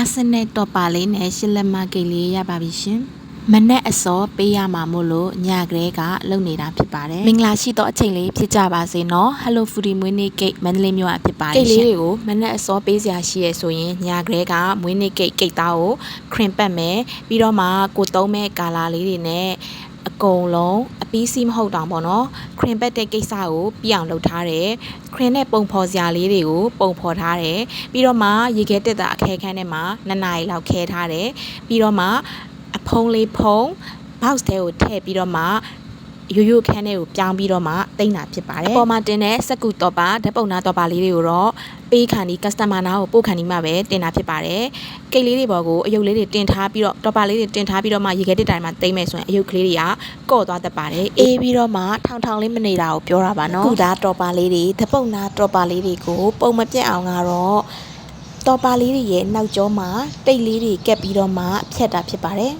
အာဆင်နယ်တော့ပါလေးနဲ့ရှစ်လက်မကိတ်လေးရပါပြီရှင်မနဲ့အစောပေးရမှာမို့လို့ညကလေးကလုံနေတာဖြစ်ပါတယ်မင်္ဂလာရှိသောအချိန်လေးဖြစ်ကြပါစေနော် Hello Foodie မွေးနေ့ကိတ်မန္တလေးမြို့ကဖြစ်ပါတယ်ကိတ်လေးတွေကိုမနဲ့အစောပေးစရာရှိရဆိုရင်ညကလေးကမွေးနေ့ကိတ်ကိတ်သားကိုခရင်ပတ်မယ်ပြီးတော့မှကိုသုံးမဲ့ကာလာလေးတွေနဲ့ အကုန်လုံးအပီးစီးမဟုတ်တောင်ပေါ့နော်ခရင်ပတ်တဲ့ကိစ္စကိုပြအောင်လုပ်ထားတယ်ခရင်နဲ့ပုံဖော်စရာလေးတွေကိုပုံဖော်ထားတယ်ပြီးတော့မှရေခဲတက်တာအခဲခန်းထဲမှာနှစ်နာရီလောက်ခဲထားတယ်ပြီးတော့မှအဖုံးလေးဖုံး box ထဲကိုထည့်ပြီးတော့မှ ရိုးရိုးခန်းထဲကိုပြောင်းပြီးတော့မှတိမ့်တာဖြစ်ပါတယ်အပေါ်မှာတင်တဲ့စက်ကူတော့ပါဓာတ်ပုံနာတော့ပါလေးတွေကိုတော့ပေးခံဒီ customer နာကိုပို့ခံဒီမှပဲတင်တာဖြစ်ပါတယ်ကိတ်လေးတွေပေါ်ကိုအယုတ်လေးတွေတင်ထားပြီးတော့တော့ပါလေးတွေတင်ထားပြီးတော့မှရေခဲတစ်တိုင်မှာတိမ့်မယ်ဆိုရင်အယုတ်ကလေးတွေကကော့သွားတတ်ပါတယ်အေးပြီးတော့မှထောင်ထောင်လေးမနေတာကိုပြောတာပါနော်ခုဒါတော့ပါလေးတွေဓာတ်ပုံနာတော့ပါလေးတွေကိုပုံမပြတ်အောင်ကတော့တော့ပါလေးတွေရဲ့နောက်ကျောမှာတိတ်လေးတွေကက်ပြီးတော့မှဖြတ်တာဖြစ်ပါတယ်